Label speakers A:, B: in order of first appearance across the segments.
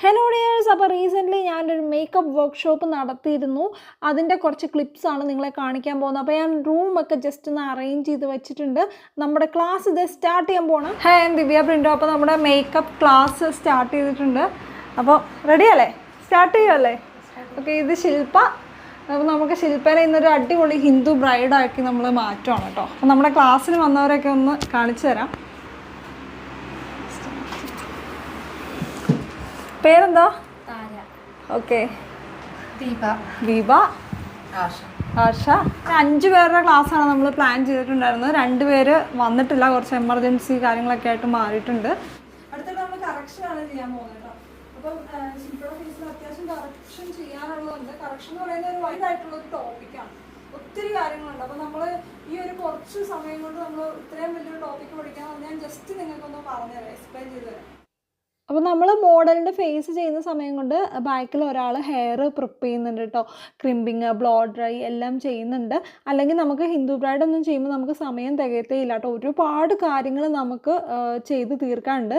A: Hello dears അപ്പോൾ recently ഞാനൊരു makeup workshop നടത്തിയിരുന്നു. അതിന്റെ കുറച്ച് ക്ലിപ്സാണ് നിങ്ങളെ കാണിക്കാൻ പോകുന്നത്. അപ്പോൾ ഞാൻ റൂമൊക്കെ ജസ്റ്റ് ഒന്ന് അറേഞ്ച് ചെയ്ത് വെച്ചിട്ടുണ്ട്. നമ്മുടെ ക്ലാസ് ഇത് സ്റ്റാർട്ട് ചെയ്യാൻ പോകണം ഹേ ദിവ്യ പ്രിന്റോ അപ്പോൾ നമ്മുടെ മേക്കപ്പ് ക്ലാസ് സ്റ്റാർട്ട് ചെയ്തിട്ടുണ്ട്. അപ്പോൾ റെഡി അല്ലേ? സ്റ്റാർട്ട് ചെയ്യുമല്ലേ ഓക്കെ ഇത് ശില്പ. അപ്പോൾ നമുക്ക് ശില്പനെ ഇന്നൊരു അടിപൊളി ഹിന്ദു ബ്രൈഡാക്കി നമ്മൾ മാറ്റുകയാണ് കേട്ടോ. അപ്പോൾ നമ്മുടെ ക്ലാസ്സിന് വന്നവരൊക്കെ ഒന്ന് കാണിച്ചു തരാം. പേരെന്താ? ഓക്കെ.
B: ദീപ.
A: ആർഷ അഞ്ച് പേരുടെ ക്ലാസ്സാണ് നമ്മൾ പ്ലാൻ ചെയ്തിട്ടുണ്ടായിരുന്നത്. രണ്ടുപേര് വന്നിട്ടില്ല. കുറച്ച് എമർജൻസി കാര്യങ്ങളൊക്കെ ആയിട്ട് മാറിയിട്ടുണ്ട്. അടുത്തത് നമ്മൾ ചെയ്യാൻ പോകുന്നത് കേട്ടോ അപ്പം ശില്പയുടെ ഫീസിൽ അത്യാവശ്യം കറക്ഷൻ ചെയ്യാനുള്ളതുണ്ട്. കറക്ഷൻ എന്ന് പറയുന്ന ഒരു ഒരു ടോപ്പിക്കാണ് ഒത്തിരി കാര്യങ്ങളുണ്ട്. അപ്പം നമ്മൾ ഈ ഒരു കുറച്ച് സമയം കൊണ്ട് നമ്മൾ ഇത്രയും വലിയൊരു ടോപ്പിക്ക് പഠിക്കാൻ ഞാൻ ജസ്റ്റ് നിങ്ങൾക്കൊന്ന് പറഞ്ഞുതരാം. എക്സ്പ്ലെയിൻ ചെയ്തു തരാം അപ്പോൾ നമ്മൾ മോഡലിന്റെ ഫേസ് ചെയ്യുന്ന സമയം കൊണ്ട് ബാക്കിൽ ഒരാൾ ഹെയർ പ്രിപ്പ് ചെയ്യുന്നുണ്ട് കേട്ടോ ക്രിമ്പിങ് ബ്ലോ ഡ്രൈ എല്ലാം ചെയ്യുന്നുണ്ട്. അല്ലെങ്കിൽ നമുക്ക് ഹിന്ദു ബ്രൈഡ് ഒന്നും ചെയ്യുമ്പോൾ നമുക്ക് സമയം തികയത്തേ ഇല്ല കേട്ടോ ഒരുപാട് കാര്യങ്ങൾ നമുക്ക് ചെയ്ത് തീർക്കാനുണ്ട്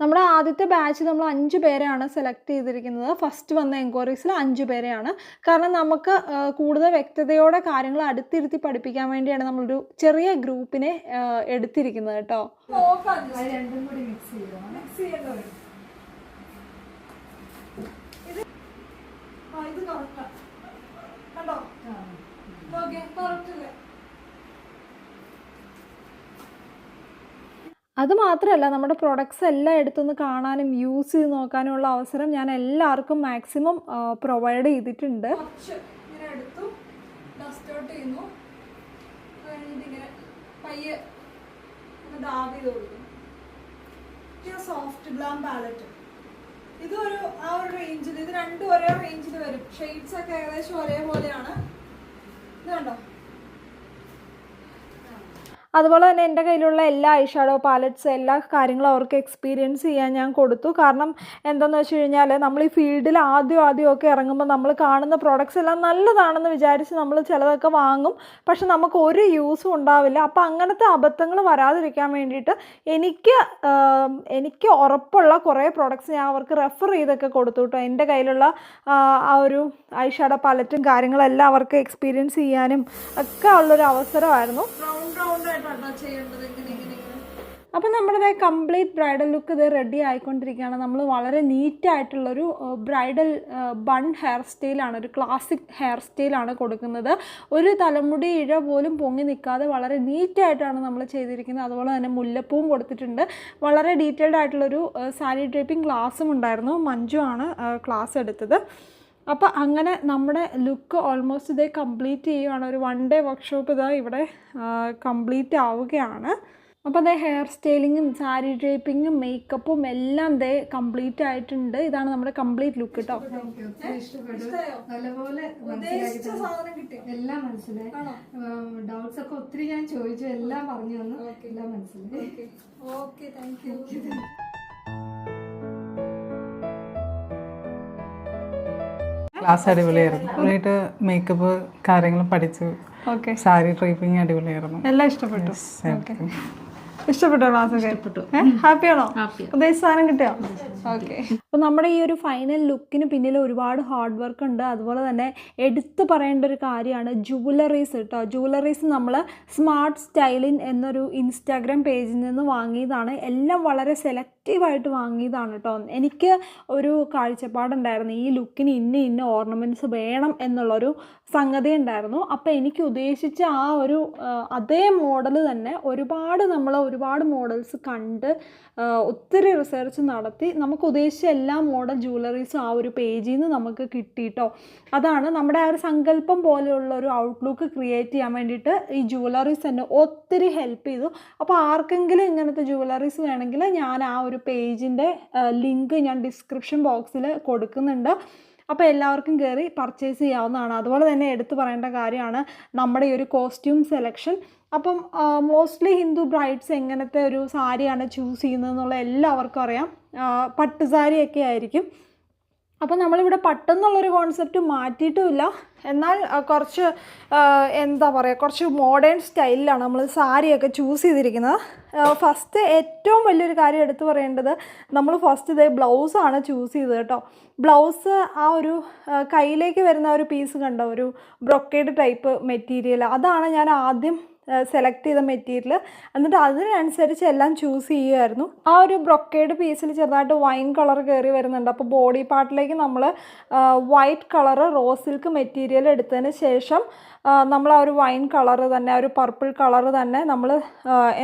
A: നമ്മുടെ ആദ്യത്തെ ബാച്ച് നമ്മൾ അഞ്ച് പേരെയാണ് സെലക്ട് ചെയ്തിരിക്കുന്നത്. ഫസ്റ്റ് വന്ന എൻക്വയറീസിൽ അഞ്ച് പേരെയാണ്. കാരണം നമുക്ക് കൂടുതൽ വ്യക്തതയോടെ കാര്യങ്ങൾ അടുത്തിരുത്തി പഠിപ്പിക്കാൻ വേണ്ടിയാണ് നമ്മളൊരു ചെറിയ ഗ്രൂപ്പിനെ എടുത്തിരിക്കുന്നത് കേട്ടോ.
B: മിക്സ് ചെയ്യണം
A: മിക്സ് ചെയ്യേണ്ടി വരും ഇത് ആ ഇത് കറക്റ്റാ കണ്ടോ ഓക്കെ കറക്റ്റ് അല്ലേ അത് മാത്രമല്ല നമ്മുടെ പ്രൊഡക്ട്സ് എല്ലാം എടുത്തൊന്ന് കാണാനും യൂസ് ചെയ്ത് നോക്കാനും ഉള്ള അവസരം ഞാൻ എല്ലാവർക്കും മാക്സിമം പ്രൊവൈഡ് ചെയ്തിട്ടുണ്ട്. എടുത്തു ഡസ്റ്റ് ഔട്ട് ചെയ്യുന്നു. കഴിഞ്ഞിട്ട് ഇങ്ങനെ പയ്യെ ഒന്ന് ഡാബ് ചെയ്ത് കൊടുക്കുന്നു. സോഫ്റ്റ് ഗ്ലാം പാലറ്റ് ഇതൊരു ആ ഒരു റേഞ്ചിൽ ഇത് രണ്ടും ഒരേ റേഞ്ചിൽ വരും. ഷെയ്ഡ്സ് ഒക്കെ ഏകദേശം ഒരേപോലെയാണ്. ഇത് കണ്ടോ? അതുപോലെ തന്നെ എന്റെ കയ്യിലുള്ള എല്ലാ ഐഷാഡോ പാലറ്റ്സ് എല്ലാ കാര്യങ്ങളും അവർക്ക് എക്സ്പീരിയൻസ് ചെയ്യാൻ ഞാൻ കൊടുത്തു. കാരണം എന്താണെന്ന് വെച്ച് കഴിഞ്ഞാൽ നമ്മൾ ഈ ഫീൽഡിൽ ആദ്യം ആദ്യമൊക്കെ ഇറങ്ങുമ്പോൾ നമ്മൾ കാണുന്ന പ്രോഡക്റ്റ്സ് എല്ലാം നല്ലതാണെന്ന് വിചാരിച്ച് നമ്മൾ ചിലതൊക്കെ വാങ്ങും. പക്ഷെ നമുക്ക് ഒരു യൂസും ഉണ്ടാവില്ല. അപ്പോൾ അങ്ങനത്തെ അബദ്ധങ്ങൾ വരാതിരിക്കാൻ വേണ്ടിയിട്ട് എനിക്ക് എനിക്ക് ഉറപ്പുള്ള കുറേ പ്രോഡക്റ്റ്സ് ഞാൻ അവർക്ക് റെഫർ ചെയ്തൊക്കെ കൊടുത്തു കേട്ടോ എന്റെ കയ്യിലുള്ള ആ, ഒരു ഒരു ഷാഡോ പാലറ്റും കാര്യങ്ങളെല്ലാം അവർക്ക് എക്സ്പീരിയൻസ് ചെയ്യാനും ഒക്കെ ഉള്ളൊരു അവസരമായിരുന്നു. റൗണ്ട് റൗണ്ട് അപ്പം നമ്മുടെ കംപ്ലീറ്റ് ബ്രൈഡൽ ലുക്ക് ഇത് റെഡി ആയിക്കൊണ്ടിരിക്കുകയാണ്. നമ്മൾ വളരെ നീറ്റായിട്ടുള്ളൊരു ബ്രൈഡൽ ബൺ ഹെയർ സ്റ്റൈലാണ് ഒരു ക്ലാസിക് ഹെയർ സ്റ്റൈലാണ് കൊടുക്കുന്നത്. ഒരു തലമുടി ഇഴ പോലും പൊങ്ങി നിൽക്കാതെ വളരെ നീറ്റായിട്ടാണ് നമ്മൾ ചെയ്തിരിക്കുന്നത്. അതുപോലെ തന്നെ മുല്ലപ്പൂവും കൊടുത്തിട്ടുണ്ട്. വളരെ ഡീറ്റെയിൽഡ് ആയിട്ടുള്ളൊരു സാരി ഡ്രേപ്പിംഗ് ക്ലാസ്സും ഉണ്ടായിരുന്നു. മഞ്ജു ആണ് ക്ലാസ് എടുത്തത്. അപ്പോൾ അങ്ങനെ നമ്മുടെ ലുക്ക് ഓൾമോസ്റ്റ് ഇതേ കംപ്ലീറ്റ് ചെയ്യുകയാണ് ഒരു വൺ ഡേ വർക്ക്ഷോപ്പ് ഇതാ ഇവിടെ കംപ്ലീറ്റ് ആവുകയാണ്. അപ്പോൾ അതേ ഹെയർ സ്റ്റൈലിങ്ങും സാരി ഡ്രേപ്പിങ്ങും മേക്കപ്പും എല്ലാം ദേ കംപ്ലീറ്റ് ആയിട്ടുണ്ട്. ഇതാണ് നമ്മുടെ കംപ്ലീറ്റ് ലുക്ക് കേട്ടോ.
B: എല്ലാം മനസ്സിലായി. ഡൗട്ട്സ് ഒക്കെ ഒത്തിരി ഞാൻ ചോദിച്ചു. എല്ലാം പറഞ്ഞു തന്നു. എല്ലാം മനസ്സിലായി.
A: ഓക്കെ താങ്ക് യു
C: ക്ലാസ് അടിപൊളിയായിരുന്നു. നന്നായിട്ട് മേക്കപ്പ് കാര്യങ്ങൾ പഠിച്ചു
A: ഓക്കെ
C: സാരി ഡ്രൈപ്പിംഗ് അടിപൊളിയായിരുന്നു.
A: എല്ലാം ഇഷ്ടപ്പെട്ടു. ഓക്കെ ഇഷ്ടപ്പെട്ടോ ക്ലാസ് ഇഷ്ടപ്പെട്ടു. ഹാപ്പിയാണോ ഉദ്ദേശിച്ച സാധനം കിട്ടിയോ? ഓക്കെ അപ്പോൾ നമ്മുടെ ഈ ഒരു ഫൈനൽ ലുക്കിന് പിന്നിൽ ഒരുപാട് ഹാർഡ് വർക്ക് ഉണ്ട്. അതുപോലെ തന്നെ എടുത്തു പറയേണ്ട ഒരു കാര്യമാണ് ജുവലറീസ് കേട്ടോ ജുവലറീസ് നമ്മൾ സ്മാർട്ട് സ്റ്റൈലിൻ എന്നൊരു ഇൻസ്റ്റാഗ്രാം പേജിൽ നിന്ന് വാങ്ങിയതാണ്. എല്ലാം വളരെ സെലക്റ്റീവായിട്ട് വാങ്ങിയതാണ് കേട്ടോ എനിക്ക് ഒരു കാഴ്ചപ്പാടുണ്ടായിരുന്നു. ഈ ലുക്കിന് ഇന്ന ഇന്ന ഓർണമെന്റ്സ് വേണം എന്നുള്ളൊരു സംഗതി ഉണ്ടായിരുന്നു. അപ്പോൾ എനിക്ക് ഉദ്ദേശിച്ച ആ ഒരു അതേ മോഡൽ തന്നെ ഒരുപാട് നമ്മൾ ഒരുപാട് മോഡൽസ് കണ്ട് ഒത്തിരി റിസർച്ച് നടത്തി നമുക്ക് ഉദ്ദേശിച്ച എല്ലാ മോഡൽ ജ്വല്ലറീസും ആ ഒരു പേജിൽ നിന്ന് നമുക്ക് കിട്ടിയിട്ടോ അതാണ് നമ്മുടെ ആ ഒരു സങ്കല്പം പോലെയുള്ള ഒരു ഔട്ട്ലുക്ക് ക്രിയേറ്റ് ചെയ്യാൻ വേണ്ടിയിട്ട് ഈ ജ്വല്ലറീസ് തന്നെ ഒത്തിരി ഹെൽപ്പ് ചെയ്തു. അപ്പോൾ ആർക്കെങ്കിലും ഇങ്ങനത്തെ ജ്വല്ലറീസ് വേണമെങ്കിൽ ഞാൻ ആ ഒരു പേജിന്റെ ലിങ്ക് ഞാൻ ഡിസ്ക്രിപ്ഷൻ ബോക്സിൽ കൊടുക്കുന്നുണ്ട്. അപ്പോൾ എല്ലാവർക്കും കയറി പർച്ചേസ് ചെയ്യാവുന്നതാണ്. അതുപോലെ തന്നെ എടുത്തു പറയേണ്ട കാര്യമാണ് നമ്മുടെ ഈ ഒരു കോസ്റ്റ്യൂം സെലക്ഷൻ. അപ്പം മോസ്റ്റ്ലി ഹിന്ദു ബ്രൈഡ്സ് എങ്ങനത്തെ ഒരു സാരിയാണ് ചൂസ് ചെയ്യുന്നത് എന്നുള്ള എല്ലാവർക്കും അറിയാം. പട്ടുസാരിയൊക്കെ ആയിരിക്കും. അപ്പോൾ നമ്മളിവിടെ പട്ടെന്നുള്ളൊരു കോൺസെപ്റ്റ് മാറ്റിയിട്ടുമില്ല. എന്നാൽ കുറച്ച് എന്താ പറയുക കുറച്ച് മോഡേൺ സ്റ്റൈലിലാണ് നമ്മൾ സാരിയൊക്കെ ചൂസ് ചെയ്തിരിക്കുന്നത്. ഫസ്റ്റ് ഏറ്റവും വലിയൊരു കാര്യം എടുത്തു പറയേണ്ടത് നമ്മൾ ഫസ്റ്റ് ഇതേ ബ്ലൗസാണ് ചൂസ് ചെയ്തത് കേട്ടോ. ബ്ലൗസ് ആ ഒരു കയ്യിലേക്ക് വരുന്ന ഒരു പീസ് കണ്ടോ? ഒരു ബ്രൊക്കേഡ് ടൈപ്പ് മെറ്റീരിയൽ അതാണ് ഞാൻ ആദ്യം സെലക്ട് ചെയ്ത മെറ്റീരിയൽ എന്നിട്ട് അതിനനുസരിച്ച് എല്ലാം ചൂസ് ചെയ്യുമായിരുന്നു ആ ഒരു ബ്രൊക്കേഡ് പീസിൽ ചെറുതായിട്ട് വൈൻ കളർ കയറി വരുന്നുണ്ട്. അപ്പോൾ ബോഡി പാർട്ടിലേക്ക് നമ്മൾ white colour raw silk material എടുത്തതിന് ശേഷം നമ്മൾ ആ ഒരു വൈൻ കളർ തന്നെ ആ ഒരു പർപ്പിൾ കളർ തന്നെ നമ്മൾ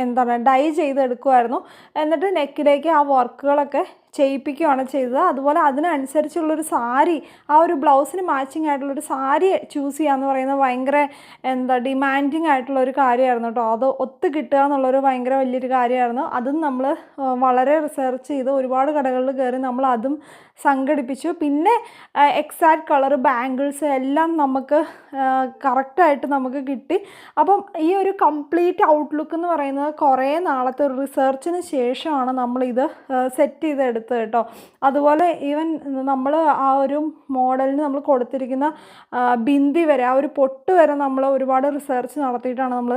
A: എന്താണ് ഡൈ ചെയ്തെടുക്കുമായിരുന്നു എന്നിട്ട് നെക്കിലേക്ക് ആ വർക്കുകളൊക്കെ ചെയ്യിപ്പിക്കുകയാണ് ചെയ്തത്. അതുപോലെ അതിനനുസരിച്ചുള്ളൊരു സാരി ആ ഒരു ബ്ലൗസിന് മാച്ചിങ് ആയിട്ടുള്ളൊരു സാരി ചൂസ് ചെയ്യുക എന്ന് പറയുന്നത് ഭയങ്കര എന്താ ഡിമാൻഡിങ് ആയിട്ടുള്ള ഒരു കാര്യമായിരുന്നു കേട്ടോ. അത് ഒത്തു കിട്ടുക എന്നുള്ളൊരു ഭയങ്കര വലിയൊരു കാര്യമായിരുന്നു. അതും നമ്മൾ വളരെ റിസർച്ച് ചെയ്ത് ഒരുപാട് കടകളിൽ കയറി നമ്മൾ അതും സംഘടിപ്പിച്ചു. പിന്നെ എക്സാക്ട് കളർ ബാംഗിൾസ് എല്ലാം നമുക്ക് കറക്റ്റായിട്ട് നമുക്ക് കിട്ടി. അപ്പം ഈ ഒരു കംപ്ലീറ്റ് ഔട്ട്ലുക്ക് എന്ന് പറയുന്നത് കുറേ നാളത്തെ ഒരു റിസർച്ചിന് ശേഷമാണ് നമ്മളിത് സെറ്റ് ചെയ്തെടുത്തത്. കേട്ടോ. അതുപോലെ ഈവൻ നമ്മൾ ആ ഒരു മോഡലിന് നമ്മൾ കൊടുത്തിരിക്കുന്ന ബിന്ദി വരെ ആ ഒരു പൊട്ട് വരെ നമ്മൾ ഒരുപാട് റിസർച്ച് നടത്തിയിട്ടാണ് നമ്മൾ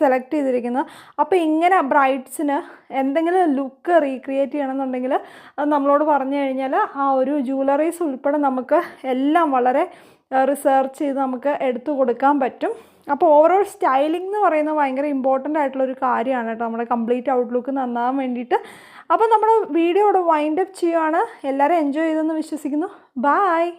A: സെലക്ട് ചെയ്തിരിക്കുന്നത്. അപ്പോൾ ഇങ്ങനെ ബ്രൈഡ്സിന് എന്തെങ്കിലും ലുക്ക് റീക്രിയേറ്റ് ചെയ്യണമെന്നുണ്ടെങ്കിൽ നമ്മളോട് പറഞ്ഞു കഴിഞ്ഞാൽ ആ ഒരു ജുവലറീസ് ഉൾപ്പെടെ നമുക്ക് എല്ലാം വളരെ റിസർച്ച് ചെയ്ത് നമുക്ക് എടുത്തു കൊടുക്കാൻ പറ്റും. അപ്പോൾ ഓവറോൾ സ്റ്റൈലിംഗ് എന്ന് പറയുന്നത് ഭയങ്കര ഇമ്പോർട്ടന്റ് ആയിട്ടുള്ളൊരു കാര്യമാണ് കേട്ടോ. നമ്മുടെ കംപ്ലീറ്റ് ഔട്ട്ലുക്ക് നന്നാകാൻ വേണ്ടിയിട്ട്. അപ്പോൾ നമ്മൾ വീഡിയോ ഇവിടെ വൈൻഡപ്പ് ചെയ്യുവാണ്. എല്ലാവരും എൻജോയ് ചെയ്തെന്ന് വിശ്വസിക്കുന്നു. ബായ്